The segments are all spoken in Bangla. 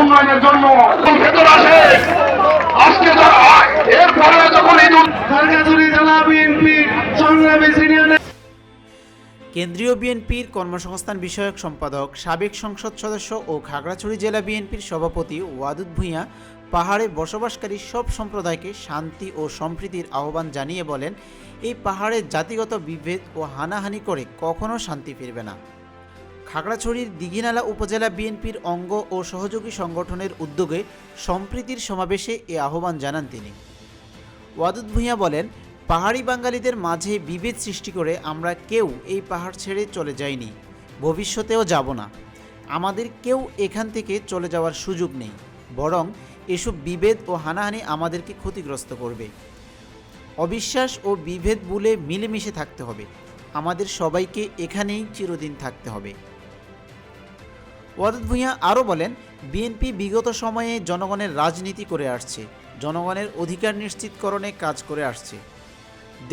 উন্নয়নের জন্য ভেতর আসে। আজকে যারা এরপরে যখন এই দুর্নীতি জেলা বিএনপি সংগ্রামী সিনিয়র কেন্দ্রীয় বিএনপির কর্মসংস্থান বিষয়ক সম্পাদক সাবেক সংসদ সদস্য ও খাগড়াছড়ি জেলা বিএনপির সভাপতি ওয়াদুদ ভূঁইয়া পাহাড়ে বসবাসকারী সব সম্প্রদায়কে শান্তি ও সম্প্রীতির আহ্বান জানিয়ে বলেন এই পাহাড়ে জাতিগত বিভেদ ও হানাহানি করে কখনো শান্তি ফিরবে না। খাগড়াছড়ির দিঘিনালা উপজেলা বিএনপির অঙ্গ ও সহযোগী সংগঠনের উদ্যোগে সম্প্রীতির সমাবেশে এ আহ্বান জানান তিনি। ওয়াদুদ ভূঁইয়া বলেন, পাহাড়ি বাঙালিদের মাঝে বিভেদ সৃষ্টি করে আমরা কেউ এই পাহাড় ছেড়ে চলে যাইনি, ভবিষ্যতেও যাব না। আমাদের কেউ এখান থেকে চলে যাওয়ার সুযোগ নেই, বরং এসব বিভেদ ও হানাহানি আমাদেরকে ক্ষতিগ্রস্ত করবে। অবিশ্বাস ও বিভেদ বলে মিলেমিশে থাকতে হবে। আমাদের সবাইকে এখানেই চিরদিন থাকতে হবে। ওয়াদুদ ভূঁইয়া আরও বলেন, বিএনপি বিগত সময়ে জনগণের রাজনীতি করে আসছে, জনগণের অধিকার নিশ্চিতকরণে কাজ করে আসছে।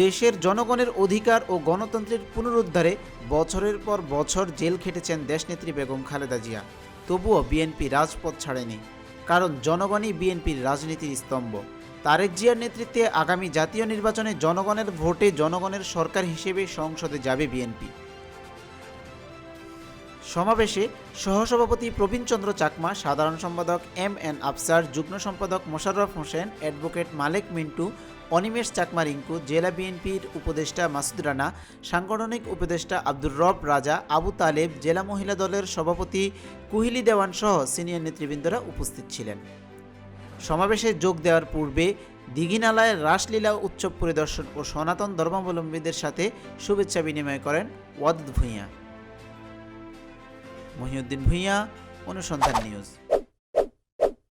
দেশের জনগণের অধিকার ও গণতন্ত্রের পুনরুদ্ধারে বছরের পর বছর জেল খেটেছেন দেশনেত্রী বেগম খালেদা জিয়া। তবুও বিএনপি রাজপথ ছাড়েনি, কারণ জনগণই বিএনপির রাজনীতির স্তম্ভ। তারেক জিয়ার নেতৃত্বে আগামী জাতীয় নির্বাচনে জনগণের ভোটে জনগণের সরকার হিসেবে সংসদে যাবে বিএনপি। সমাবেশে সহসভাপতি প্রবীণচন্দ্র চাকমা, সাধারণ সম্পাদক এম এন আফসার, যুগ্ম সম্পাদক মোশাররফ হোসেন, অ্যাডভোকেট মালেক মিন্টু, অনিমেষ চাকমা রিঙ্কু, জেলা বিএনপির উপদেষ্টা মাসুদ রানা, সাংগঠনিক উপদেষ্টা আব্দুর রব রাজা, আবু তালেব, জেলা মহিলা দলের সভাপতি কুহিলি দেওয়ান সহ সিনিয়র নেতৃবৃন্দরা উপস্থিত ছিলেন। সমাবেশে যোগ দেওয়ার পূর্বে দিঘিনালায় রাসলীলা উৎসব পরিদর্শন ও সনাতন ধর্মাবলম্বীদের সাথে শুভেচ্ছা বিনিময় করেন ওয়াদুদ ভূঁইয়া। মহিউদ্দিন ভূঁইয়া অনুসন্ধান নিউজ।